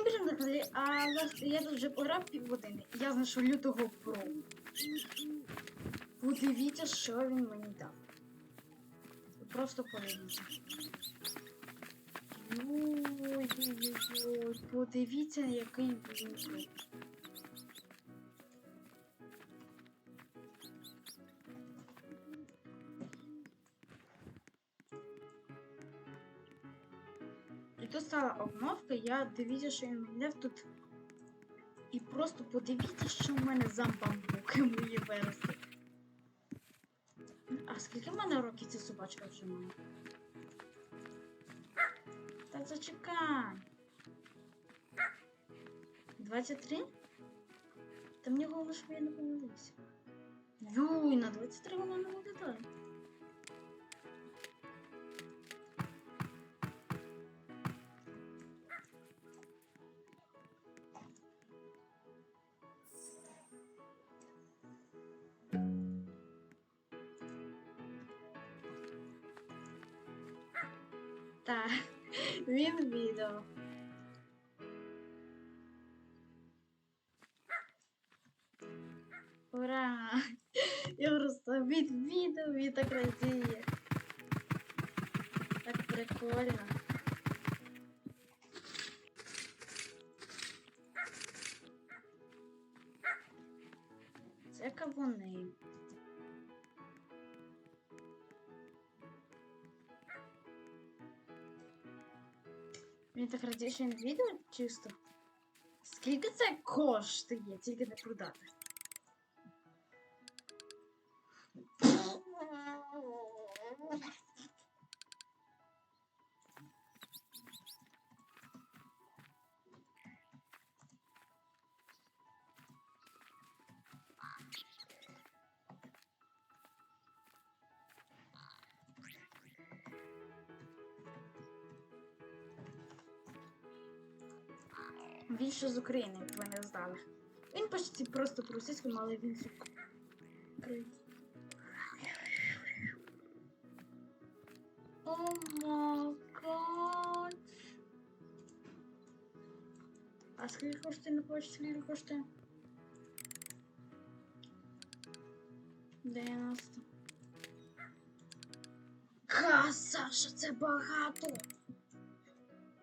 Всім привіт, друзі! А я тут вже пограв півгодини. Я знайшов лютого про. Подивіться, що він мені дав. Просто подивіться. Ой-ой-ой, подивіться, який він я дивіться, що він мені тут. І просто подивіться, що в мене за бамбуки мої виросли. А скільки в мене років ця собачка вже має? Так зачекай. 23? Та мені головне, щоб я не помилився. Юй, на 23 вона не виглядає. Так, він відео. Ура! Я просто від відео він так радіє. Так прикольно. Це кавуни. Він так радіше відео чисто. Скільки це коштує, тільки не продати. Він ще з України, як ви не знали. Він почти просто по-російському, але він з України. О май. А скільки коштує не хочеш, скільки коштує? 90. Ха, Саша, це багато.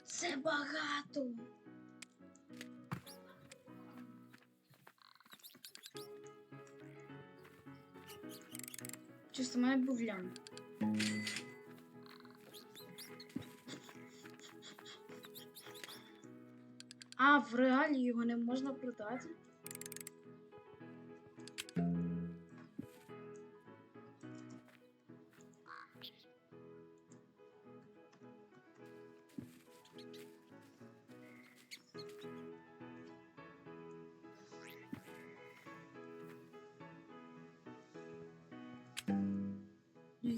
Це багато. Був лям. А, в реалі його не можна продати?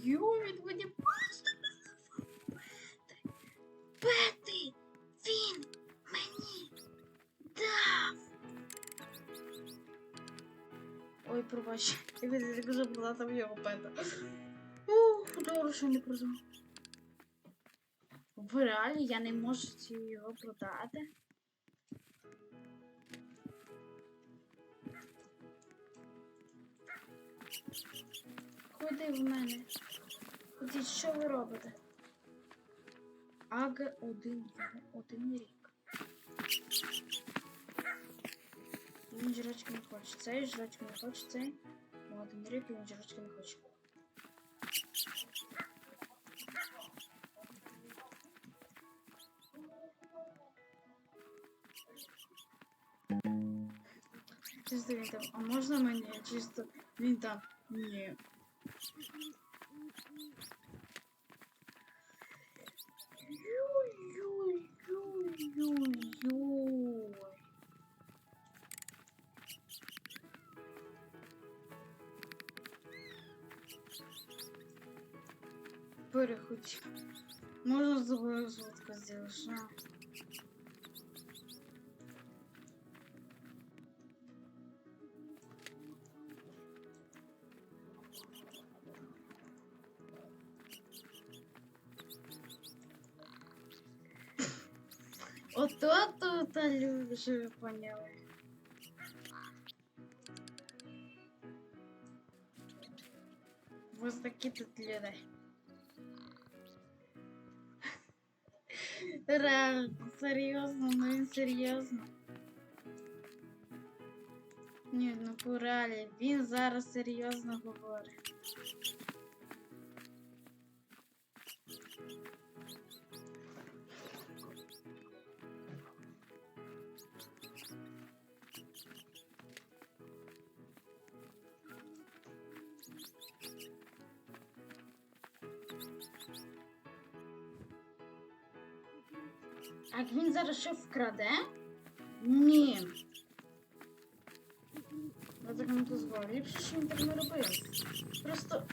Йой, він мені просто пети. Він мені дав. Ой, пробач. Я вже була там його пета. Ух, добре, що не продав. В реалі я не можу його продати. Куди в мене? Ходіть, що ви робите? аг один один рік. Він жрачки не хоче. Цей жрачки не хоче, цей. Один рік він жрачки не хоче. Чисто він там, а можна мені? Чисто він там. Ні. Ой-ой-ой-ой-ой. Переходь. Можно с тобой звука сделать, а? люди, що ви поняли. Ось такі тут люди. Реально, серйозно, ну він серйозно. Ні, ну по реалі, він зараз серйозно говорить. А як він зараз що вкраде? Ні. Я так не дозволю. Ліпше, що він так не робив. Просто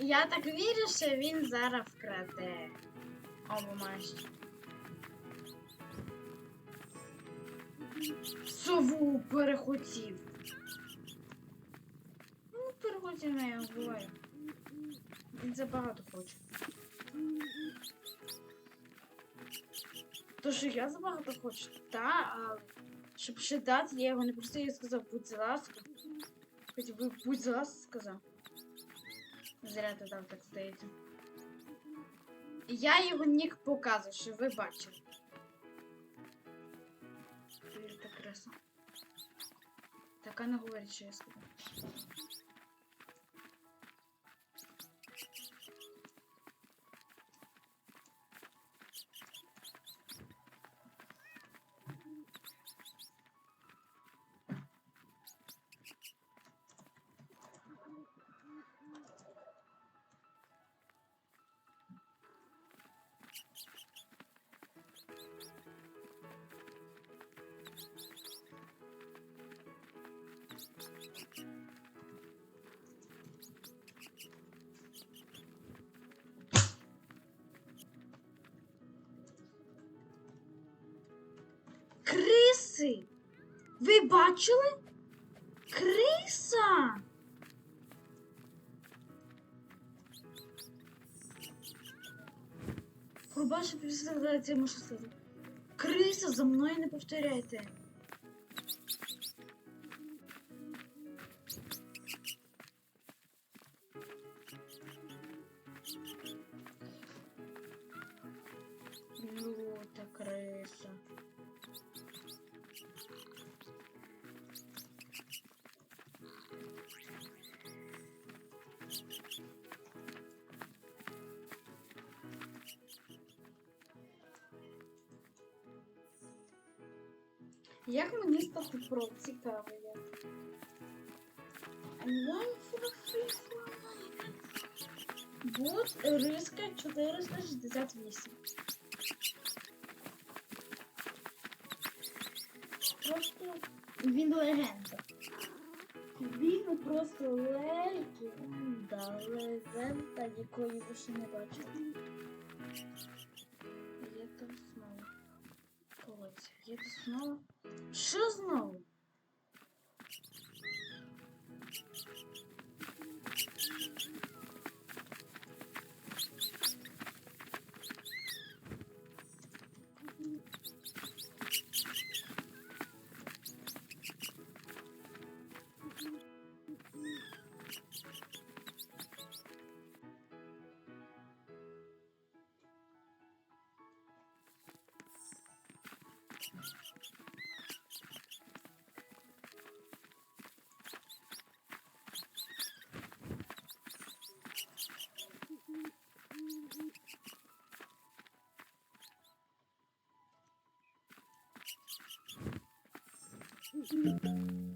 я так вірю, що він зараз вкраде. Або майже. Сову перехотів. Ну, перехотів не я говорю. Він забагато хоче. То, що я забагато хочу, та, а щоб ще дати, я його не просто їй сказав, будь за ласка. Хоч би будь ласка сказав. Зря ти там так стоїте. Я його нік показую, що ви бачили. Краса. Така не говорить, що я сказав. Бачили? Криса! Рубаша представляється, я можу сказати. Криса, за мною не повторяйте. Як мені стати про цікаво? Онлайн риска 468. Просто він легенда. Він просто легенда, легенда, якої ви ще не бачили. Є там знову. Колодці. Є тут знову. Що знову? 嗯。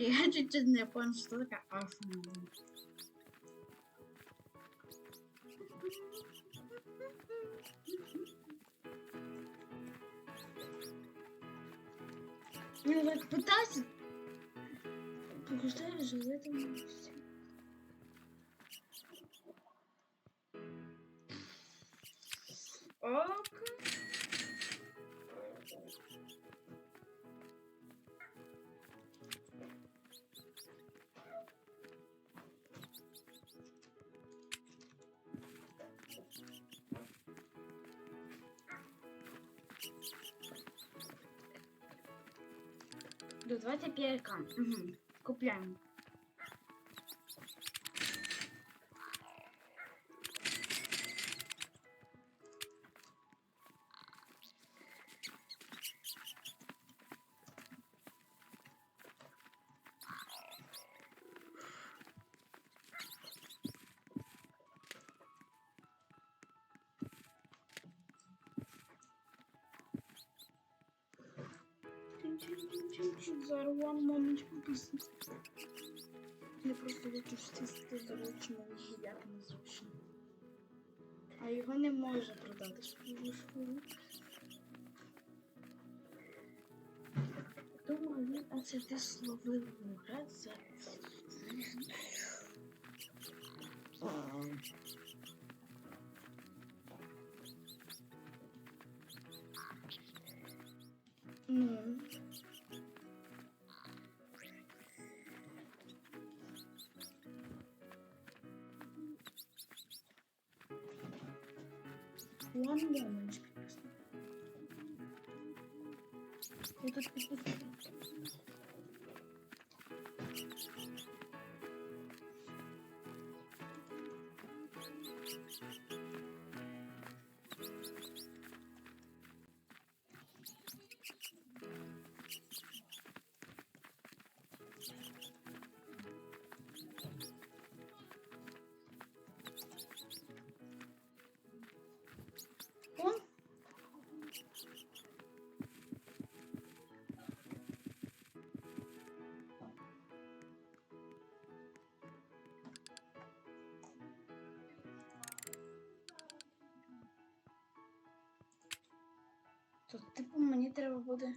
Я чуть-чуть не понял, что такое афон. Ну, вот пытался... Побуждаю же в этом месте. Давайте перекам. Угу. Купляем. Зараз вам моменточку пісні. Я просто хочу стисти заручно як незручно. А його не може продати школу. Думаю, він а словив мура за. Ну. One moment, просто. Я тут підписую. То, типу, мені треба буде.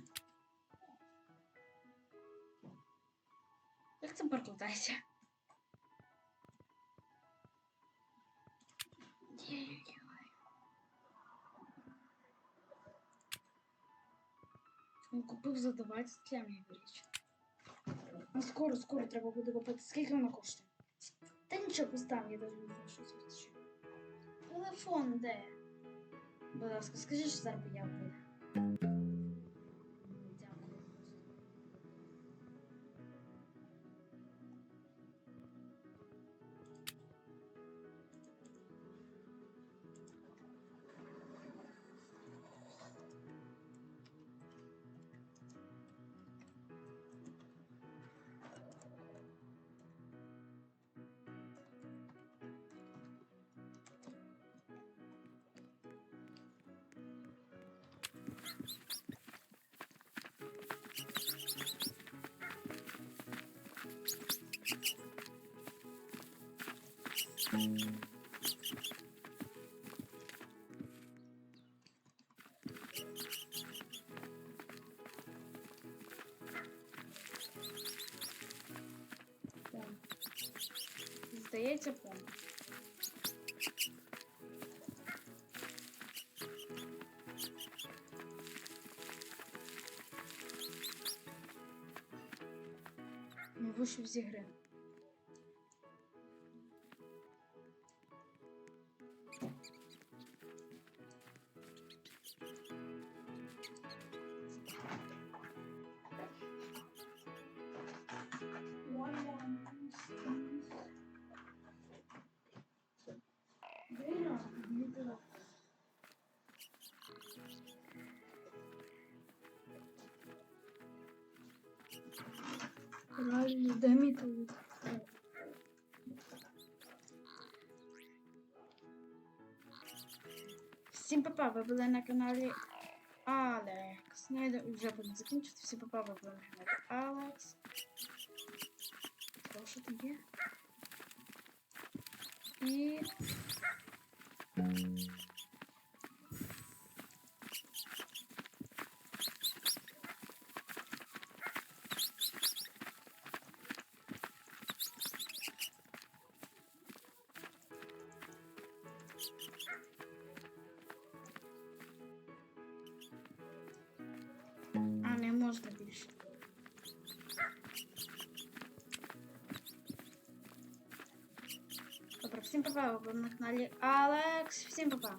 Як це перекладається? Він купив за 20 лямів річ. Ну скоро, скоро треба буде купити. Скільки воно коштує? Та нічого, постав, я навіть не знаю, що це. Телефон де? Будь ласка, скажи, що зараз я you Здається, пом. Він вийшов з ігри. Правильно, дай мій телефон. Всім папа, ви були на каналі Алекс. Ну, я вже буду закінчити. Всім папа, ви були на каналі Алекс. О, що там є? І. всім па-па, ви на каналі Алекс. Всім па-па.